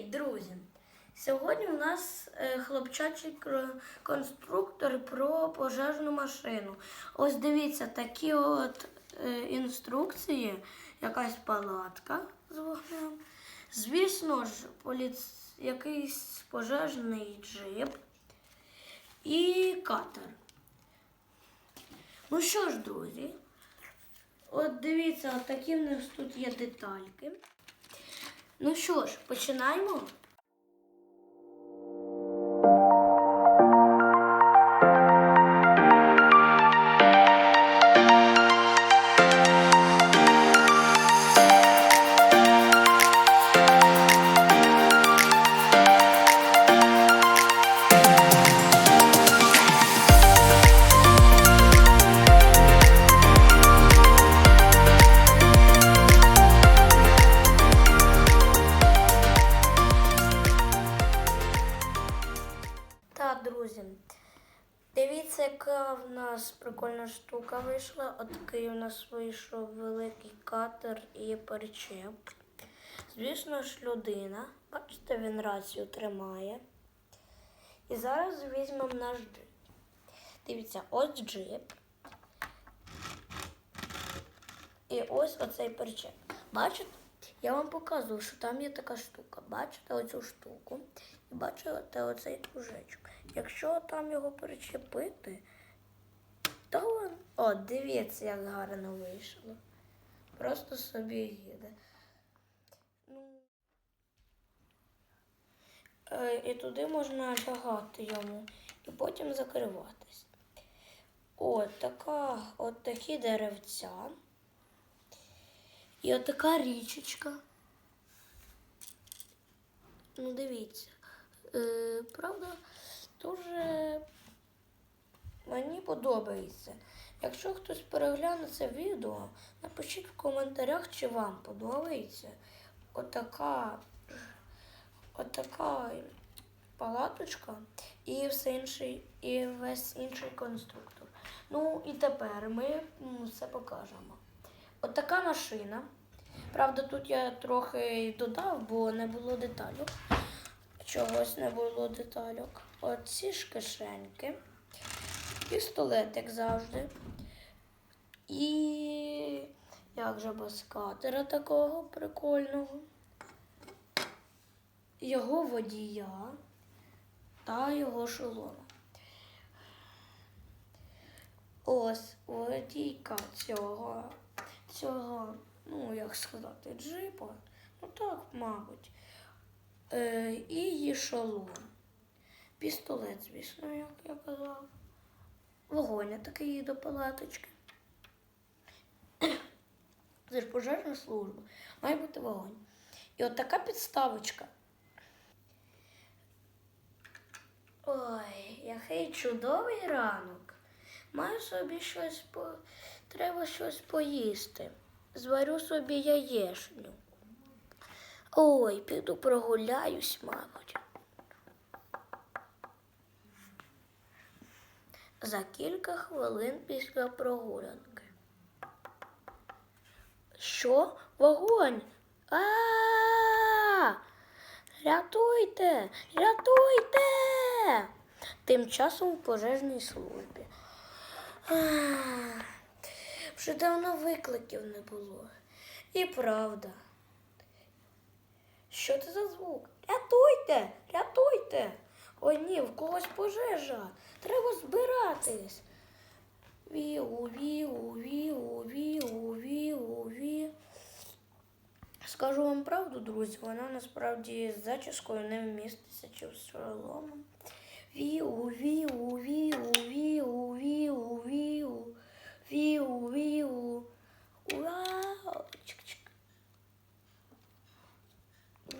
Привіт, друзі! Сьогодні у нас е, хлопчачий конструктор про пожежну машину. Ось дивіться, такі от е, інструкції, якась палатка з вогнем. Звісно ж, поліц... якийсь пожежний джип і катер. Ну що ж, друзі, от дивіться, от такі в нас тут є детальки. Ну що ж, починаємо. Друзі, дивіться, яка в нас прикольна штука вийшла. Отакий у нас вийшов великий катер і перчеп. Звісно ж, людина. Бачите, він рацію тримає. І зараз візьмемо наш джип. Дивіться, ось джип. І ось оцей перчеп. Бачите? Я вам показую, що там є така штука. Бачите оцю штуку і бачите оцей кружечок. Якщо там його перечепити, то він... О, дивіться, як гарно вийшло. Просто собі їде. Ну, е, і туди можна лягати йому і потім закриватись. От така, от такі деревця. І от така річечка. Ну, дивіться. Е, правда, дуже мені подобається. Якщо хтось перегляне це відео, напишіть в коментарях, чи вам подобається отака, отака палаточка і все інший, і весь інший конструктор. Ну і тепер ми все покажемо. Отака машина. Правда, тут я трохи додав, бо не було деталюк. Чогось не було деталюк. Оці ж кишеньки. Пістолет, як завжди. І як же без катера такого прикольного. Його водія та його шолома. Ось водійка цього, цього, ну як сказати, джипа. Ну так, мабуть. Е, і її шолом. Пістолет, звісно, як я казав. Вогонь такий до палаточки. Це ж пожежна служба. Має бути вогонь. І от така підставочка. Ой, який чудовий ранок. Маю собі щось по... Треба щось поїсти. Зварю собі яєшню. Ой, піду прогуляюсь, мабуть. За кілька хвилин після прогулянки. Що? Вогонь? А! Рятуйте! Рятуйте! Тим часом в пожежній службі. Ах, Вже давно викликів не було. І правда. Що це за звук? Рятуйте! Рятуйте! Ой ні, в когось пожежа. Треба збиратись. Віу, віу, віу, віу, віу, ві. Скажу вам правду, друзі, вона насправді з зачіскою не вміститься чи з шоломом. Віу, віу, віу, віу, віу, віу, віу, віу. Вау! Чик-чик.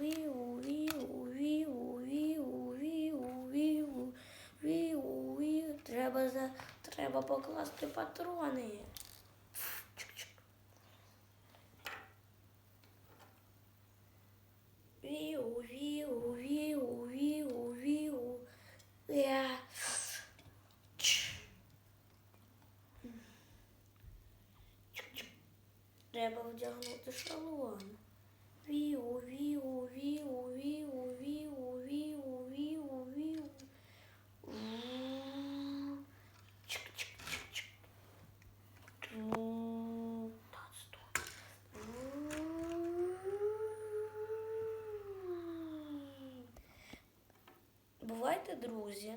Віу, віу, віу, віу, віу, віу, віу, віу. Треба, за... Треба покласти патрони. Віу, віу, віу, віу, віу. Я. Чик-чик. Треба вдягнути віу, віу, віу, друзі.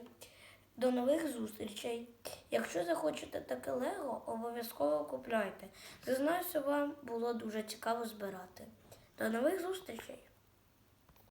До нових зустрічей. Якщо захочете таке Лего, обов'язково купляйте. Зазнаюся, вам було дуже цікаво збирати. До нових зустрічей!